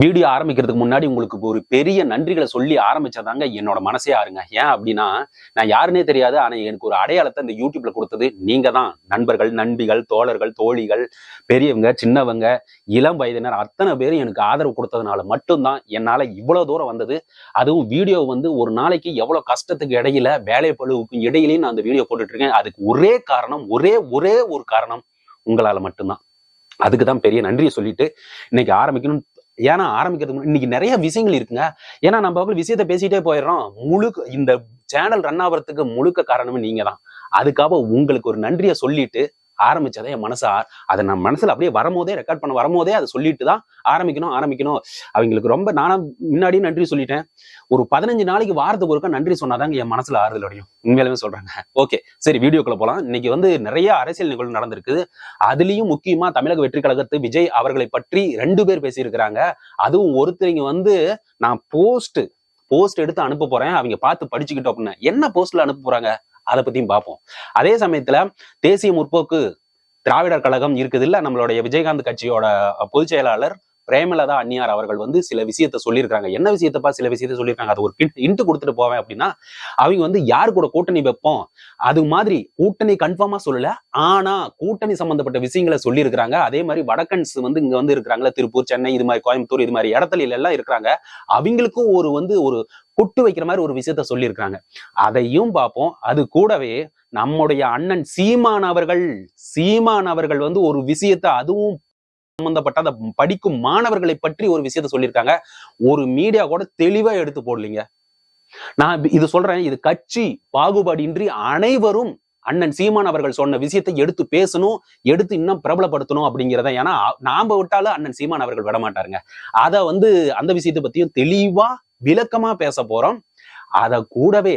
Video ஆரம்பிக்கிறதுக்கு முன்னாடி உங்களுக்கு ஒரு பெரிய நன்றிகளை சொல்லி ஆரம்பிச்சதாங்க என்னோட மனசே ஆறுங்க. ஏன் அப்படின்னா நான் யாருன்னே தெரியாது ஆனால் எனக்கு ஒரு அடையாளத்தை இந்த யூடியூப்ல கொடுத்தது நீங்க தான் நண்பர்கள் நண்பிகள் தோழர்கள் தோழிகள் பெரியவங்க சின்னவங்க இளம் வயதினர் அத்தனை பேரும் எனக்கு ஆதரவு கொடுத்ததுனால மட்டும்தான் என்னால் இவ்வளோ தூரம் வந்தது. அதுவும் வீடியோ வந்து ஒரு நாளைக்கு எவ்வளோ கஷ்டத்துக்கு இடையில வேலை பழுவுக்கும் இடையிலையும் நான் அந்த வீடியோ போட்டுட்டு இருக்கேன் அதுக்கு ஒரே காரணம் ஒரே ஒரே ஒரு காரணம் உங்களால் மட்டும்தான். அதுக்கு தான் பெரிய நன்றியை சொல்லிட்டு இன்னைக்கு ஆரம்பிக்கணும்னு ஏன்னா ஆரம்பிக்கிறதுக்கு இன்னைக்கு நிறைய விஷயங்கள் இருக்குங்க. ஏன்னா நம்ம பக்கம் விஷயத்த பேசிட்டே போயிடுறோம். முழுக்க இந்த சேனல் ரன் ஆகிறதுக்கு முழுக்க காரணமே நீங்க தான் அதுக்காக உங்களுக்கு ஒரு நன்றியை சொல்லிட்டு ஆரம்பிச்சதை என் மனசு அதை நான் மனசுல அப்படியே வரும்போதே ரெக்கார்ட் பண்ண வரும்போதே அதை சொல்லிட்டு தான் ஆரம்பிக்கணும் ஆரம்பிக்கணும். அவங்களுக்கு ரொம்ப நானும் முன்னாடியும் நன்றி சொல்லிட்டேன். ஒரு பதினஞ்சு நாளைக்கு வாரத்துக்கு ஒருக்கா நன்றி சொன்னாதாங்க என் மனசுல ஆறுதல் அடையும். உண்மையிலுமே சொல்றாங்க. ஓகே சரி வீடியோக்குள்ள போலாம். இன்னைக்கு வந்து நிறைய அரசியல் நிகழ்வு நடந்திருக்கு. அதுலயும் முக்கியமா தமிழக வெற்றி கழகத்து விஜய் அவர்களை பற்றி ரெண்டு பேர் பேசியிருக்கிறாங்க. அதுவும் ஒருத்தரிங்க வந்து நான் போஸ்ட் போஸ்ட் எடுத்து அனுப்ப போறேன். அவங்க பார்த்து படிச்சுக்கிட்டோம் அப்படின்னு. என்ன போஸ்ட்ல அனுப்ப போறாங்க? அதை பத்தியும் பார்ப்போம். அதே சமயத்துல தேசிய முற்போக்கு திராவிடர் கழகம் இருக்குது இல்ல நம்மளுடைய விஜயகாந்த் கட்சியோட பொதுச் செயலாளர் பிரேமலதா அன்னியார் அவர்கள் வந்து சில விஷயத்த சொல்லியிருக்காங்க என்ன விஷயத்தப்பா சில விஷயத்த சொல்லியிருக்காங்க? அது ஒரு இன்ட்டு கொடுத்துட்டு போவேன் அப்படின்னா அவங்க வந்து யார் கூட கூட்டணி வைப்போம்? அது மாதிரி கூட்டணி கன்ஃபார்மா சொல்லல. ஆனா கூட்டணி சம்பந்தப்பட்ட விஷயங்களை சொல்லியிருக்கிறாங்க. அதே மாதிரி வடக்கன்ஸ் வந்து இங்க வந்து இருக்கிறாங்களா திருப்பூர் சென்னை இது மாதிரி கோயம்புத்தூர் இது மாதிரி இடத்துல எல்லாம் இருக்கிறாங்க. அவங்களுக்கும் ஒரு வந்து ஒரு குட்டு வைக்கிற மாதிரி ஒரு விஷயத்த சொல்லியிருக்கிறாங்க. அதையும் பார்ப்போம். அது கூடவே நம்முடைய அண்ணன் சீமான் அவர்கள் சீமான் அவர்கள் வந்து ஒரு விஷயத்த அதுவும் சம்பந்தப்பட்ட அந்த படிக்கும் மாணவர்களை பற்றி ஒரு விஷயத்த சொல்லியிருக்காங்க. ஒரு மீடியா கூட தெளிவா எடுத்து போடலீங்க. நான் இது சொல்றேன் இது கட்சி பாகுபாடின்றி அனைவரும் அண்ணன் சீமான் அவர்கள் சொன்ன விஷயத்தை எடுத்து பேசணும் எடுத்து இன்னும் பிரபலப்படுத்தணும் அப்படிங்கிறத. ஏன்னா நாம விட்டாலும் அண்ணன் சீமான் அவர்கள் விட அதை வந்து அந்த விஷயத்தை பத்தியும் தெளிவா விளக்கமா பேச போறோம். அதை கூடவே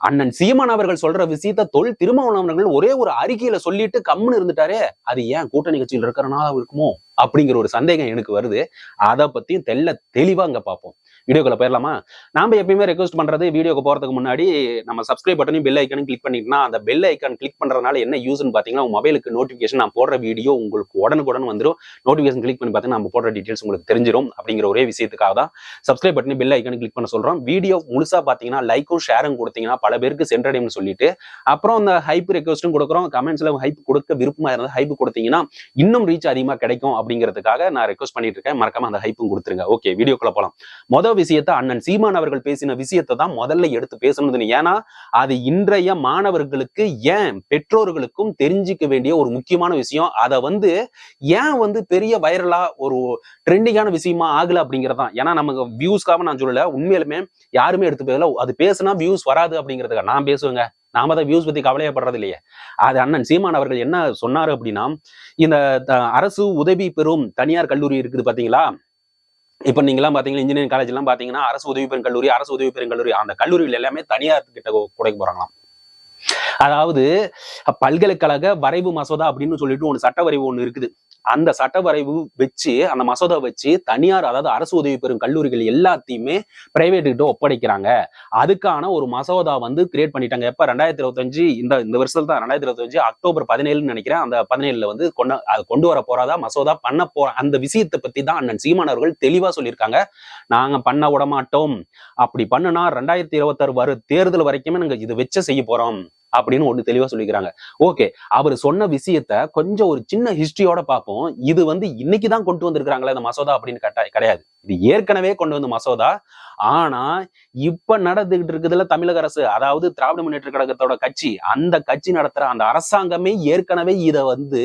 அண்ணன் சீமான் அவர்கள் சொல்ற விஷயத்த தொல் திருமாவளவன் ஒரே ஒரு அறிக்கையில சொல்லிட்டு கம்முன்னு இருந்துட்டாரே அது ஏன் கூட்டணி கட்சியில் இருக்கிறனால இருக்குமோ? அப்படிங்கிற ஒரு சந்தேகம் எனக்கு வருது. அதை பத்தியும் தெல்ல தெளிவா அங்க பார்ப்போம். வீடியோக்குள்ள போயிடலாமா நாம எப்பயுமே ரெக்வஸ்ட் பண்றது வீடியோக்கு போறதுக்கு முன்னாடி நம்ம சப்ஸ்கிரைப் பட்டனையும் பெல் ஐக்கனும் கிளிக் பண்ணிட்டோம்னா அந்த பெல் ஐக்கான் கிளிக் பண்றதுனால என்ன யூஸ்னு பாத்தீங்கன்னா உங்க மொபைலுக்கு நோட்டிபிகேஷன் நான் போடுற வீடியோ உங்களுக்கு உடனுக்குடன் வந்துடும் நோட்டிபிகேஷன் கிளிக் பண்ணி பார்த்தீங்கன்னா நம்ம போடுற டீடைல்ஸ் உங்களுக்கு தெரிஞ்சிடும் அப்படிங்கிற ஒரே விஷயத்துக்காக தான் subscribe button bell icon click பண்ண சொல்றோம். வீடியோ முழுசா பாத்தீங்கன்னா லைக்கும் ஷேரும் கொடுத்தீங்கன்னா பல பேருக்கு சென்றடையும்னு சொல்லிட்டு அப்புறம் அந்த ஹைப் ரெக்வஸ்ட்டும் கொடுக்குறோம். கமெண்ட்ஸ்ல ஹைப் கொடுக்க விருப்பமா இருந்தால் ஹைப் கொடுத்தீங்கன்னா இன்னும் ரீச் அதிகமா கிடைக்கும் அப்படிங்கிறதுக்காக நான் ரெக்வஸ்ட் பண்ணிட்டு இருக்கேன். மறக்காம அந்த ஹைப்பும் கொடுத்துருங்க. ஓகே வீடியோக்குள்ள போலாம். மொதல் விஷயத்த அண்ணன் சீமான் அவர்கள் பேசின விஷயத்தை தான் முதல்ல எடுத்து பேசணும்னு ஏன்னா அது இன்றைய மாணவர்களுக்கு ஏன் பெற்றோர்களுக்கும் தெரிஞ்சுக்க வேண்டிய ஒரு முக்கியமான விஷயம். அதை வந்து ஏன் வந்து பெரிய வைரலா ஒரு ட்ரெண்டிங்கான விஷயமா ஆகல அப்படிங்கறதான் ஏன்னா நமக்கு வியூஸ்க்காக நான் சொல்லல. உண்மையிலுமே யாருமே எடுத்து பேசல. அது பேசுனா வியூஸ் வராது அப்படிங்கிறதுக்காக நான் பேசுவேங்க. நாம தான் வியூஸ் பத்தி கவலையப்படுறது இல்லையே. அது அண்ணன் சீமான் அவர்கள் என்ன சொன்னாரு அப்படின்னா இந்த த- அரசு உதவி பெறும் தனியார் கல்லூரி இருக்குது பாத்தீங்களா? இப்ப நீங்களாம் பார்த்தீங்கன்னா இன்ஜினியரிங் காலேஜ் எல்லாம் பாத்தீங்கன்னா அரசு உதவி பெறும் கல்லூரி அரசு உதவி பெறும் கல்லூரி அந்த கல்லூரிகள் எல்லாமே தனியார் கிட்ட குடைக்க போகிறாங்களாம் அதாவது பல்கலைக்கழக வரைவு மசோதா அப்படின்னு சொல்லிட்டு ஒன்று சட்ட வரைவு ஒன்று இருக்குது. அந்த சட்ட வரைவு வச்சு அந்த மசோதா வச்சு தனியார் அதாவது அரசு உதவி பெறும் கல்லூரிகள் எல்லாத்தையுமே பிரைவேட்டுக்கிட்ட கிட்ட ஒப்படைக்கிறாங்க. அதுக்கான ஒரு மசோதா வந்து கிரியேட் பண்ணிட்டாங்க. எப்ப? ரெண்டாயிரத்தி இருபத்தஞ்சு இந்த இந்த வருஷத்துல தான். ரெண்டாயிரத்தி இருபத்தஞ்சு அக்டோபர் பதினேழுன்னு நினைக்கிறேன். அந்த பதினேழுல வந்து கொண்டு அது கொண்டு வர போறாதா? மசோதா பண்ண போற அந்த விஷயத்தை பத்தி தான் அண்ணன் சீமான் அவர்கள் தெளிவா சொல்லியிருக்காங்க. நாங்க பண்ண விட மாட்டோம் அப்படி பண்ணுனா ரெண்டாயிரத்தி இருபத்தாறு வரு தேர்தல் வரைக்குமே நாங்க இது வச்ச செய்ய போறோம். அப்படின்னு ஒண்ணு தெளிவா சொல்லிக்கிறாங்க. ஓகே அவர் சொன்ன விஷயத்த கொஞ்சம் ஒரு சின்ன ஹிஸ்டரியோட பார்ப்போம். இது வந்து இன்னைக்கு தான் கொண்டு வந்திருக்கிறாங்களே இந்த மசோதா அப்படின்னு கட்டாய கிடையாது. இது ஏற்கனவே கொண்டு வந்த மசோதா. ஆனா இப்ப நடந்துகிட்டு இருக்குதுல தமிழக அரசு அதாவது திராவிட முன்னேற்ற கழகத்தோட கட்சி அந்த கட்சி நடத்துற அந்த அரசாங்கமே ஏற்கனவே இதை வந்து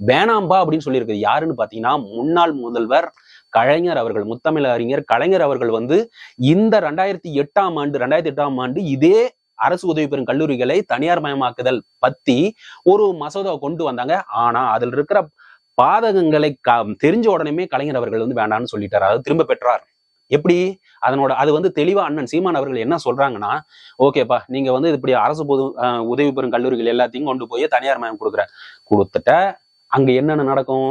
வேணாம்பா அப்படின்னு சொல்லியிருக்கு யாருன்னு பாத்தீங்கன்னா முன்னாள் முதல்வர் கலைஞர் அவர்கள் முத்தமிழ் அறிஞர் கலைஞர் அவர்கள் வந்து இந்த ரெண்டாயிரத்தி எட்டாம் ஆண்டு ரெண்டாயிரத்தி எட்டாம் ஆண்டு இதே அரசு உதவி பெறும் கல்லூரிகளை தனியார் மயமாக்குதல் பத்தி ஒரு மசோதாவை கொண்டு வந்தாங்க. ஆனா அதில் இருக்கிற பாதகங்களை க- தெரிஞ்ச உடனே கலைஞர் அவர்கள் வந்து வேண்டாம்னு சொல்லிட்டார். அதாவது திரும்ப பெற்றார். எப்படி? அதனோட அது வந்து தெளிவா அண்ணன் சீமான் அவர்கள் என்ன சொல்றாங்கன்னா ஓகேப்பா நீங்க வந்து இப்படி அரசு பொது அஹ், உதவி பெறும் கல்லூரிகள் எல்லாத்தையும் கொண்டு போய் தனியார் மயம் கொடுக்குற கொடுத்துட்ட அங்க என்னென்ன நடக்கும்?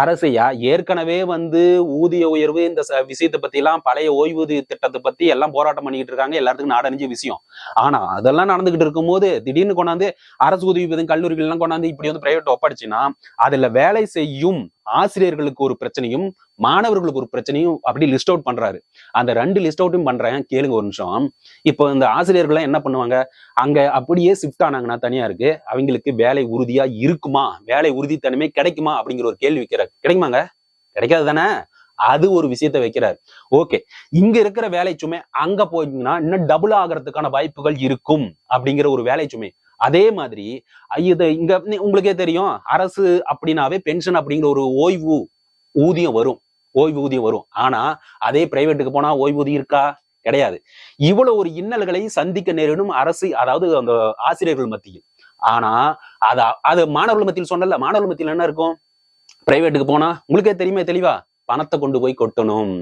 அரசையா? ஏற்கனவே வந்து ஊதிய உயர்வு இந்த விஷயத்தை பத்தி எல்லாம் பழைய ஓய்வூதிய திட்டத்தை பத்தி எல்லாம் போராட்டம் பண்ணிக்கிட்டு இருக்காங்க. எல்லாத்துக்கும் நாடறிஞ்ச விஷயம். ஆனா அதெல்லாம் நடந்துகிட்டு இருக்கும்போது திடீர்னு கொண்டாந்து அரசு உதவி பெறும் கல்லூரிகள் எல்லாம் கொண்டாந்து இப்படி வந்து பிரைவேட் ஒப்படைச்சுன்னா அதுல வேலை செய்யும் ஆசிரியர்களுக்கு ஒரு பிரச்சனையும் மாணவர்களுக்கு ஒரு பிரச்சனையும் அப்படி லிஸ்ட் அவுட் பண்றாரு. அந்த ரெண்டு லிஸ்ட் அவுட்டும் பண்றேன் கேளுங்க ஒரு நிமிஷம். இப்போ இந்த ஆசிரியர்கள் என்ன பண்ணுவாங்க? அங்க அப்படியே ஷிஃப்ட் ஆனாங்கன்னா தனியா இருக்கு. அவங்களுக்கு வேலை உறுதியா இருக்குமா? வேலை உறுதி தனிமே கிடைக்குமா? அப்படிங்கிற ஒரு கேள்வி வைக்கிறார். கிடைக்குமாங்க? கிடைக்காது தானே? அது ஒரு விஷயத்த வைக்கிறார். ஓகே. இங்க இருக்கிற வேலை சுமை அங்க போயிங்கன்னா இன்னும் டபுள் ஆகிறதுக்கான வாய்ப்புகள் இருக்கும் அப்படிங்கிற ஒரு வேலை சுமை. அதே மாதிரி இது இங்க உங்களுக்கே தெரியும். அரசு அப்படின்னாவே பென்ஷன் அப்படிங்கிற ஒரு ஓய்வு ஊதியம் வரும் ஓய்வூதியம் வரும். ஆனா அதே பிரைவேட்டுக்கு போனா ஓய்வூதியம் இருக்கா? கிடையாது. இவ்வளவு ஒரு இன்னல்களை சந்திக்க நேரிடும் அரசு அதாவது அந்த ஆசிரியர்கள் மத்தியில். ஆனா அத அது மாணவர்கள் மத்தியில் சொன்னல மாணவர்கள் மத்தியில் என்ன இருக்கும்? பிரைவேட்டுக்கு போனா உங்களுக்கே தெரியுமே தெளிவா? பணத்தை கொண்டு போய் கொட்டணும்.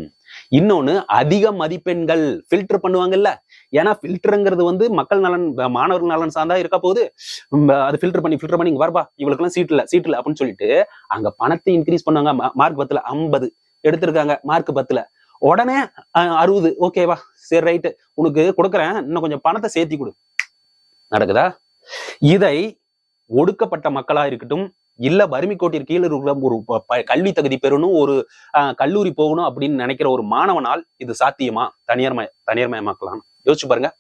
இன்னொன்னு அதிக மதிப்பெண்கள் ஃபில்டர் பண்ணுவாங்கல்ல. ஏன்னா ஃபில்டருங்கிறது வந்து மக்கள் நலன் மாணவர்கள் நலன் சார்ந்தா இருக்க போகுது. அது ஃபில்டர் பண்ணி ஃபில்டர் பண்ணி வரப்பா இவளுக்குலாம் சீட் இல்ல சீட் அப்படின்னு சொல்லிட்டு அங்க பணத்தை இன்க்ரீஸ் பண்ணுவாங்க. மார்க் பத்துல ஐம்பது எடுத்திருக்காங்க மார்க் பத்துல. உடனே அறுபது ஓகேவா சரி ரைட்டு உனக்கு கொடுக்குறேன் இன்னும் கொஞ்சம் பணத்தை சேர்த்தி கொடு. நடக்குதா? இதை ஒடுக்கப்பட்ட மக்களா இருக்கட்டும் இல்ல வறுமை கோட்டிற்கு கீழே இருக்கிற ஒரு கல்வி தகுதி பெறணும் ஒரு கல்லூரி போகணும் அப்படின்னு நினைக்கிற ஒரு மாணவனால் இது சாத்தியமா? தனியார் மய தனியார் மயமாக்கலாம். யோசிச்சு பாருங்க.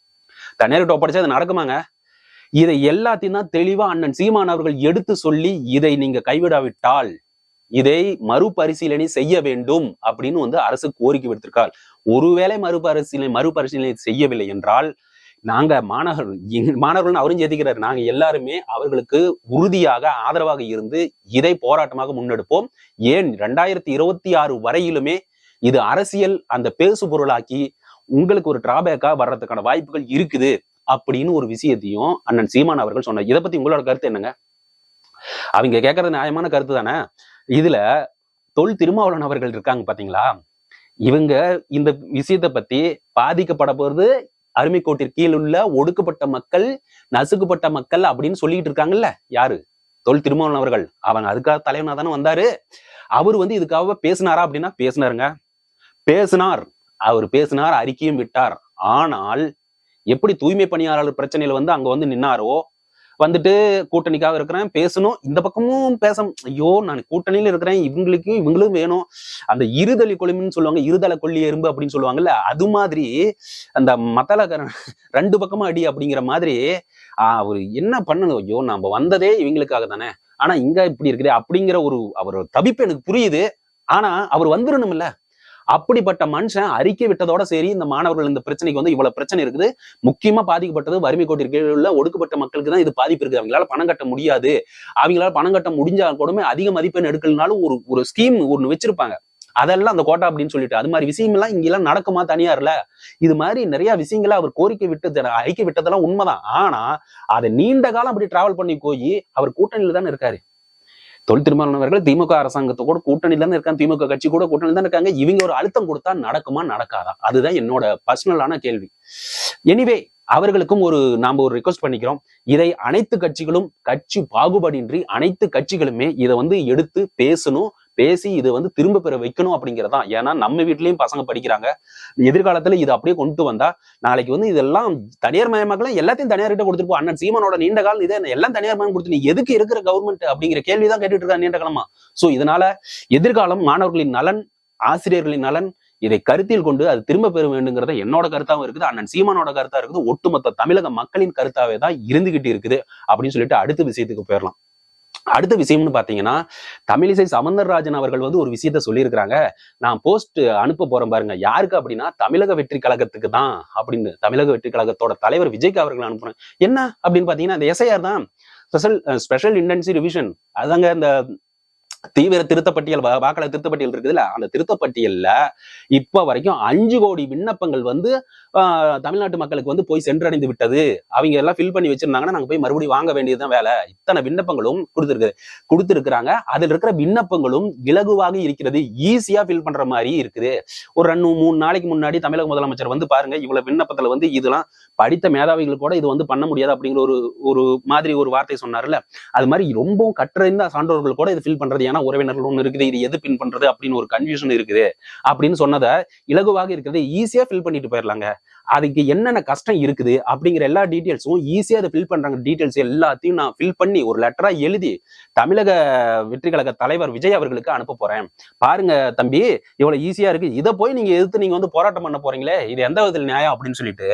தனியார் கிட்ட ஒப்படைச்சா அது நடக்குமாங்க? இதை எல்லாத்தையும் தான் தெளிவா அண்ணன் சீமான் அவர்கள் எடுத்து சொல்லி இதை நீங்க கைவிடாவிட்டால் இதை மறுபரிசீலனை செய்ய வேண்டும் அப்படின்னு வந்து அரசு கோரிக்கை விடுத்திருக்கார். ஒருவேளை மறுபரிசீலனை மறுபரிசீலனை செய்யவில்லை என்றால் நாங்க மாணவர்கள் மாணவர்கள்னு அவரும் சேர்த்துக்கிறாரு நாங்க எல்லாருமே அவர்களுக்கு உறுதியாக ஆதரவாக இருந்து இதை போராட்டமாக முன்னெடுப்போம். ஏன் ரெண்டாயிரத்தி இருபத்தி ஆறு வரையிலுமே இது அரசியல் அந்த பேசு பொருளாக்கி உங்களுக்கு ஒரு டிராபேக்கா வர்றதுக்கான வாய்ப்புகள் இருக்குது அப்படின்னு ஒரு விஷயத்தையும் அண்ணன் சீமான் அவர்கள் சொன்னார். இதை பத்தி உங்களோட கருத்து என்னங்க? அவங்க கேட்கறது நியாயமான கருத்து தானே? இதுல தொல் திருமாவளவன் அவர்கள் இருக்காங்க பாத்தீங்களா? இவங்க இந்த விஷயத்தை பத்தி பாதிக்கப்பட போறது அருமைக்கோட்டிற்கு கீழ் உள்ள ஒடுக்கப்பட்ட மக்கள் நசுக்கப்பட்ட மக்கள் அப்படின்னு சொல்லிட்டு இருக்காங்கல்ல? யாரு? தொல் திருமாவளவன் அவர்கள். அவன் அதுக்காக தலைவனா தானே வந்தாரு. அவர் வந்து இதுக்காக பேசினாரா அப்படின்னா பேசினாருங்க. பேசினார். அவர் பேசினார் அறிக்கையும் விட்டார். ஆனால் எப்படி தூய்மை பணியாளர் பிரச்சனையில வந்து அங்க வந்து நின்னாரோ வந்துட்டு கூட்டணிக்காக இருக்கிறேன் பேசணும். இந்த பக்கமும் பேச ஐயோ நான் கூட்டணியில இருக்கிறேன். இவங்களுக்கும் இவங்களும் வேணும். அந்த இருதலி கொழுமின்னு சொல்லுவாங்க இருதலை கொல்லி எறும்பு அப்படின்னு சொல்லுவாங்கல்ல அது மாதிரி அந்த மத்தல ரெண்டு பக்கமும் அடி அப்படிங்கிற மாதிரி அவர் என்ன பண்ணணும்? ஐயோ நம்ம வந்ததே இவங்களுக்காக தானே. ஆனா இங்க இப்படி இருக்குது அப்படிங்கிற ஒரு அவர் தவிப்பு எனக்கு புரியுது. ஆனா அவர் வந்துடணும் அப்படிப்பட்ட மனுஷன் அறிக்கை விட்டதோட சரி இந்த மாணவர்கள் இந்த பிரச்சனைக்கு வந்து இவ்வளவு பிரச்சனை இருக்குது. முக்கியமா பாதிக்கப்பட்டது வறுமை கோட்டிற்கு கீழ் உள்ள ஒடுக்கப்பட்ட மக்களுக்கு தான் இது பாதிப்பு இருக்குது. அவங்களால பணம் கட்ட முடியாது. அவங்களால பணம் கட்ட முடிஞ்சா கூடமே அதிக மதிப்பெண் எடுக்கலனாலும் ஒரு ஒரு ஸ்கீம் ஒண்ணு வச்சிருப்பாங்க. அதெல்லாம் அந்த கோட்டா அப்படின்னு சொல்லிட்டு. அது மாதிரி விஷயம் எல்லாம் இங்க எல்லாம் நடக்குமா தனியார்ல? இது மாதிரி நிறைய விஷயங்களை அவர் கோரிக்கை விட்டு அறிக்கை விட்டதெல்லாம் உண்மைதான். ஆனா அதை நீண்ட காலம் அப்படி டிராவல் பண்ணி போய் அவர் கூட்டணியில தானே இருக்காரு. தொல் அவர்கள் திமுக அரசாங்கத்தை கூட கூட்டணியில தான் இருக்காங்க. திமுக கட்சி கூட கூட்டணியில தான் இருக்காங்க. இவங்க ஒரு அழுத்தம் கொடுத்தா நடக்குமா நடக்காதா? அதுதான் என்னோட பர்சனலான கேள்வி. எனிவே அவர்களுக்கும் ஒரு நாம ஒரு ரிக்வஸ்ட் பண்ணிக்கிறோம். இதை அனைத்து கட்சிகளும் கட்சி பாகுபாடின்றி அனைத்து கட்சிகளுமே இதை வந்து எடுத்து பேசணும். பேசி இது வந்து திரும்ப பெற வைக்கணும் அப்படிங்கிறதான் ஏன்னா நம்ம வீட்லயும் பசங்க படிக்கிறாங்க. எதிர்காலத்துல இது அப்படியே கொண்டு வந்தா நாளைக்கு வந்து இதெல்லாம் தனியார் மயமாக்கலாம் எல்லாத்தையும் தனியார்கிட்ட கொடுத்துருப்போம். அண்ணன் சீமானோட நீண்ட காலம் இதே எல்லாம் தனியார் மயம் கொடுத்து நீ எதுக்கு இருக்கிற கவர்மெண்ட் அப்படிங்கிற கேள்விதான் கேட்டுட்டு இருக்கா நீண்ட காலமா. சோ இதனால எதிர்காலம் மாணவர்களின் நலன் ஆசிரியர்களின் நலன் இதை கருத்தில் கொண்டு அது திரும்ப பெற வேண்டுங்கிறத என்னோட கருத்தாவும் இருக்குது. அண்ணன் சீமானோட கருத்தா இருக்குது. ஒட்டுமொத்த தமிழக மக்களின் கருத்தாவே தான் இருந்துகிட்டு இருக்குது. அப்படின்னு சொல்லிட்டு அடுத்த விஷயத்துக்கு போயிடலாம். அடுத்த விஷயம்னு பாத்தீங்கன்னா தமிழிசை சமந்தரராஜன் அவர்கள் வந்து ஒரு விஷயத்த சொல்லியிருக்கிறாங்க. நான் போஸ்ட் அனுப்ப போறேன் பாருங்க. யாருக்கு அப்படின்னா தமிழக வெற்றி கழகத்துக்கு தான் அப்படின்னு தமிழக வெற்றி கழகத்தோட தலைவர் விஜய்க்கு அவர்கள் அனுப்புறேன். என்ன? அப்படின்னு பாத்தீங்கன்னா அந்த எஸ்ஐஆர் தான். Special special intensive revision. அதாங்க இந்த தீவிர திருத்தப்பட்டியல் வாக்காளர் திருத்தப்பட்டியல் இருக்குதுல்ல? அந்த திருத்தப்பட்டியல்ல இப்ப வரைக்கும் அஞ்சு கோடி விண்ணப்பங்கள் வந்து ஆஹ், தமிழ்நாட்டு மக்களுக்கு வந்து போய் சென்றடைந்து விட்டது. அவங்க எல்லாம் ஃபில் பண்ணி வச்சிருந்தாங்கன்னா நாங்க போய் மறுபடியும் வாங்க வேண்டியதுதான் வேலை. இத்தனை விண்ணப்பங்களும் கொடுத்துருக்கு கொடுத்துருக்குறாங்க. அதுல இருக்கிற விண்ணப்பங்களும் இலகுவாக இருக்கிறது. ஈஸியா ஃபில் பண்ற மாதிரி இருக்குது. ஒரு ரெண்டு மூணு நாளைக்கு முன்னாடி தமிழக முதலமைச்சர் வந்து பாருங்க இவ்வளவு விண்ணப்பத்துல வந்து இதெல்லாம் படித்த மேதாவிகள் கூட இது வந்து பண்ண முடியாது அப்படிங்கிற ஒரு ஒரு மாதிரி ஒரு வார்த்தை சொன்னார்ல. அது மாதிரி ரொம்பவும் கற்றறிந்த சான்றோர்கள் கூட இது ஃபில் பண்றது ஏன்னா உறவினர்கள் ஒன்று இருக்குது இது எது பின் பண்றது அப்படின்னு ஒரு கன்ஃபியூஷன் இருக்குது. அப்படின்னு சொன்னதை இலகுவாக இருக்கிறது ஈஸியா ஃபில் பண்ணிட்டு போயிடலாங்க அதுக்கு என்னென்ன கஷ்டம் இருக்குது அப்படிங்கிற எல்லா டீட்டெயில்ஸும் ஈஸியா அதை ஃபில் பண்றாங்க. டீட்டெயில்ஸ் எல்லாத்தையும் நான் ஃபில் பண்ணி ஒரு லெட்டரா எழுதி தமிழக வெற்றி கழக தலைவர் விஜய் அவர்களுக்கு அனுப்ப போறேன். பாருங்க தம்பி இவ்வளவு ஈஸியா இருக்கு. இதை போய் நீங்க எதிர்த்து நீங்க வந்து போராட்டம் பண்ண போறீங்களே இது எந்த விதத்தில் நியாயம் அப்படின்னு சொல்லிட்டு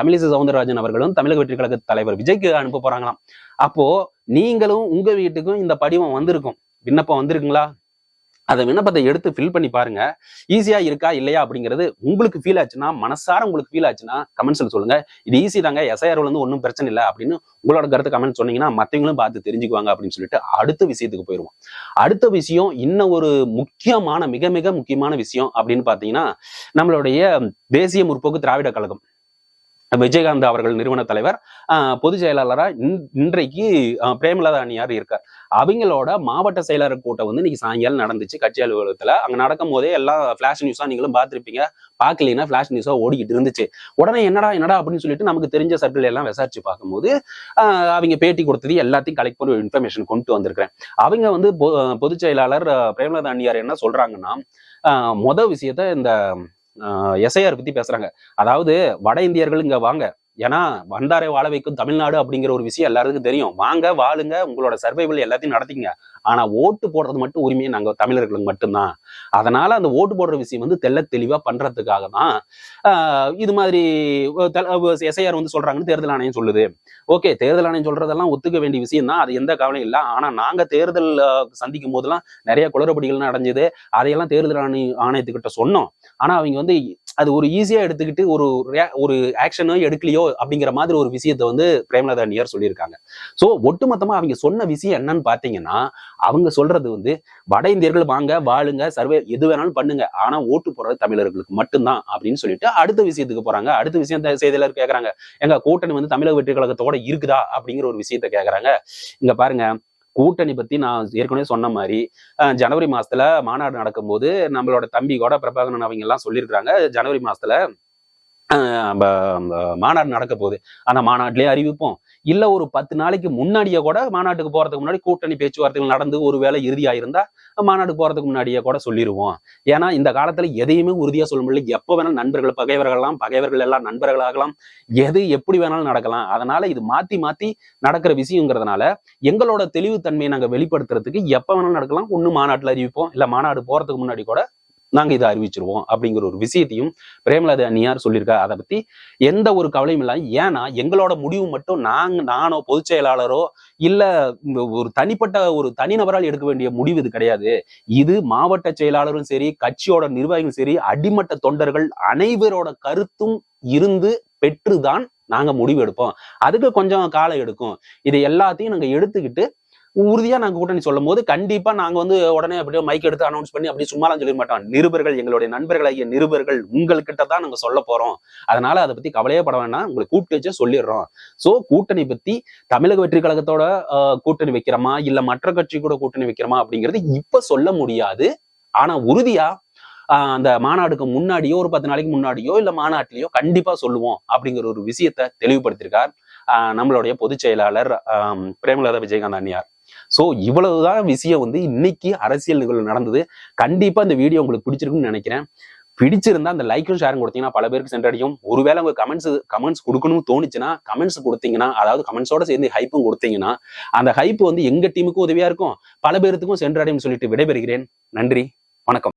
தமிழிசை சவுந்தரராஜன் அவர்களும் தமிழக வெற்றி கழக தலைவர் விஜய்க்கு அனுப்ப போறாங்களாம். அப்போ நீங்களும் உங்க வீட்டுக்கும் இந்த படிவம் வந்திருக்கும். விண்ணப்பம் வந்திருக்குங்களா? அந்த விண்ணப்பத்தை எடுத்து ஃபில் பண்ணி பாருங்க. ஈஸியா இருக்கா இல்லையா அப்படிங்கிறது உங்களுக்கு ஃபீல் ஆச்சுன்னா மனசார உங்களுக்கு ஃபீல் ஆச்சுன்னா கமெண்ட்ஸ்ல சொல்லுங்க. இது ஈஸி தாங்க எஸ்ஐஆர் வந்து ஒன்றும் பிரச்சனை இல்லை அப்படின்னு உங்களோட கருத்து கமெண்ட் சொன்னீங்கன்னா மற்றவங்களும் பார்த்து தெரிஞ்சுக்குவாங்க அப்படின்னு சொல்லிட்டு அடுத்த விஷயத்துக்கு போயிடுவோம் அடுத்த விஷயம் இன்னும் ஒரு முக்கியமான மிக மிக முக்கியமான விஷயம் அப்படின்னு பார்த்தீங்கன்னா நம்மளுடைய தேசிய முற்போக்கு திராவிட கழகம். விஜயகாந்த் அவர்கள் நிறுவன தலைவர் பொதுச் செயலாளராக இன்றைக்கு பிரேமலதா அணியார் இருக்கார். அவங்களோட மாவட்ட செயலாளர் கூட்டம் வந்து இன்னைக்கு சாயங்காலம் நடந்துச்சு. கட்சி அலுவலகத்தில் அங்கே நடக்கும் போதே எல்லாம் ஃபிளாஷ் நியூஸாக நீங்களும் பார்த்துருப்பீங்க. பார்க்கலைன்னா ஃபிளாஷ் நியூஸாக ஓடிக்கிட்டு இருந்துச்சு. உடனே என்னடா என்னடா அப்படின்னு சொல்லிட்டு நமக்கு தெரிஞ்ச சர்க்கிள் எல்லாம் விசாரிச்சு பார்க்கும்போது அவங்க பேட்டி கொடுத்தது எல்லாத்தையும் கலெக்ட் பண்ணி இன்ஃபர்மேஷன் கொண்டு வந்திருக்கிறேன். அவங்க வந்து பொ- பொதுச் செயலாளர் பிரேமலதா அணியார் என்ன சொல்றாங்கன்னா மொதல் விஷயத்த இந்த எஸ்ஐஆர் பத்தி பேசுறாங்க. அதாவது வட இந்தியர்கள் இங்க வாங்க. ஏன்னா வந்தாரை வாழ வைக்கும் தமிழ்நாடு அப்படிங்கிற ஒரு விஷயம் எல்லாருக்கும் தெரியும். வாங்க வாழுங்க உங்களோட சர்வைவல் எல்லாத்தையும் நடத்திங்க ஆனா ஓட்டு போடுறது மட்டும் உரிமையை நாங்க தமிழர்களுக்கு மட்டும்தான். அதனால அந்த ஓட்டு போடுற விஷயம் வந்து தெல்ல தெளிவா பண்றதுக்காக தான் ஆஹ் இது மாதிரி எஸ்ஐஆர் வந்து சொல்றாங்கன்னு தேர்தல் ஆணையம் சொல்லுது. ஓகே தேர்தல் ஆணையம் சொல்றதெல்லாம் ஒத்துக்க வேண்டிய விஷயம் தான். அது எந்த கவலையும் இல்லை. ஆனா நாங்க தேர்தல் சந்திக்கும் போதெல்லாம் நிறைய குளறுபடிகள் நடந்தது அதையெல்லாம் தேர்தல் ஆணைய ஆணையத்துக்கிட்ட சொன்னோம். ஆனா அவங்க வந்து அது ஒரு ஈஸியா எடுத்துக்கிட்டு ஒரு ஒரு ஆக்ஷனோ எடுக்கலையோ அப்படிங்கிற மாதிரி ஒரு விஷயத்த வந்து பிரேமலதா நியர் சொல்லியிருக்காங்க. சோ ஒட்டுமொத்தமா அவங்க சொன்ன விஷயம் என்னன்னு பாத்தீங்கன்னா அவங்க சொல்றது வந்து வட இந்தியர்கள் வாங்க வாழுங்க சர்வே எது வேணாலும் பண்ணுங்க. ஆனா ஓட்டு போடுறது தமிழர்களுக்கு மட்டும்தான் அப்படின்னு சொல்லிட்டு அடுத்த விஷயத்துக்கு போறாங்க. அடுத்த விஷயம் செய்தியாளர் கேட்கறாங்க எங்க கூட்டணி வந்து தமிழக வெற்றி கழகத்தோட இருக்குதா? அப்படிங்கிற ஒரு விஷயத்த கேட்கறாங்க இங்க பாருங்க. கூட்டணி பத்தி நான் ஏற்கனவே சொன்ன மாதிரி ஜனவரி மாசத்துல மாநாடு நடக்கும்போது நம்மளோட தம்பி கூட பிரபாகரன் அவங்க எல்லாம் சொல்லியிருக்கிறாங்க. ஜனவரி மாசத்துல மாநாடு நடக்க போகுது. அந்த மாநாட்டிலே அறிவிப்போம். இல்ல ஒரு பத்து நாளைக்கு முன்னாடியே கூட மாநாட்டுக்கு போறதுக்கு முன்னாடி கூட்டணி பேச்சுவார்த்தைகள் நடந்து ஒரு வேலை இறுதியாயிருந்தா மாநாட்டுக்கு போறதுக்கு முன்னாடியே கூட சொல்லிடுவோம் ஏன்னா இந்த காலத்துல எதையுமே உறுதியா சொல்ல முடியல. எப்ப வேணாலும் நண்பர்கள் பகைவர்கள்லாம் பகைவர்கள் எல்லாம் நண்பர்களாகலாம் எது எப்படி வேணாலும் நடக்கலாம். அதனால இது மாத்தி மாத்தி நடக்கிற விஷயங்கிறதுனால எங்களோட தெளிவுத்தன்மையை நாங்க வெளிப்படுத்துறதுக்கு எப்ப வேணாலும் நடக்கலாம். ஒண்ணு மாநாட்டுல அறிவிப்போம். இல்ல மாநாடு போறதுக்கு முன்னாடி கூட நாங்க இதை அறிவிச்சிருவோம் அப்படிங்கிற ஒரு விஷயத்தையும் பிரேமலதா அந்நியார் சொல்லியிருக்கா அதை பத்தி எந்த ஒரு கவலையும் இல்லை ஏன்னா எங்களோட முடிவு மட்டும் நாங்க நானோ பொதுச் செயலாளரோ இல்ல இந்த ஒரு தனிப்பட்ட ஒரு தனிநபரால் எடுக்க வேண்டிய முடிவு இது கிடையாது. இது மாவட்ட செயலாளரும் சரி கட்சியோட நிர்வாகிகளும் சரி அடிமட்ட தொண்டர்கள் அனைவரோட கருத்தும் இருந்து பெற்றுதான் நாங்க முடிவு எடுப்போம். அதுக்கு கொஞ்சம் காலம் எடுக்கும். இதை எல்லாத்தையும் நாங்க எடுத்துக்கிட்டு உறுதியா நாங்கள் கூட்டணி சொல்லும் போது கண்டிப்பா நாங்க வந்து உடனே அப்படியே மைக் எடுத்து அனௌன்ஸ் பண்ணி அப்படி சும்மாலாம் சொல்லிட மாட்டோம். நிருபர்கள் எங்களுடைய நண்பர்களாகிய நிருபர்கள் உங்கள்கிட்ட தான் நாங்க சொல்ல போறோம். அதனால அதை பத்தி கவலையே பட வேண்டாம் உங்களை கூப்பிட்டு வச்சு சொல்லிடுறோம். சோ கூட்டணி பத்தி தமிழக வெற்றி கழகத்தோட ஆஹ், கூட்டணி வைக்கிறோமா? இல்ல மற்ற கட்சி கூட கூட்டணி வைக்கிறோமா? அப்படிங்கிறது இப்போ சொல்ல முடியாது. ஆனா உறுதியா ஆஹ், அந்த மாநாடுக்கு முன்னாடியோ ஒரு பத்து நாளைக்கு முன்னாடியோ இல்ல மாநாட்டிலையோ கண்டிப்பா சொல்லுவோம் அப்படிங்கிற ஒரு விஷயத்த தெளிவுபடுத்தியிருக்கார் ஆஹ், நம்மளுடைய பொதுச் செயலாளர் ஆஹ், பிரேமலதா விஜயகாந்த் அண்ணியார். சோ இவ்வளவுதான் விஷயம் வந்து இன்னைக்கு அரசியல் நிகழ்வு நடந்தது. கண்டிப்பா இந்த வீடியோ உங்களுக்கு பிடிச்சிருக்குன்னு நினைக்கிறேன். பிடிச்சிருந்தா அந்த லைக்கும் ஷேரும் கொடுத்தீங்கன்னா பல பேருக்கு சென்றடையும் ஒருவேளை உங்க கமெண்ட்ஸ் கமெண்ட்ஸ் கொடுக்கணும்னு தோணுச்சுன்னா கமெண்ட்ஸ் கொடுத்தீங்கன்னா அதாவது கமெண்ட்ஸோட சேர்ந்து ஹைப்பும் கொடுத்தீங்கன்னா அந்த ஹைப் வந்து எங்க டீமுக்கும் உதவியா இருக்கும். பல பேருக்கும் சென்றடையும் சொல்லிட்டு விடைபெறுகிறேன். நன்றி. வணக்கம்.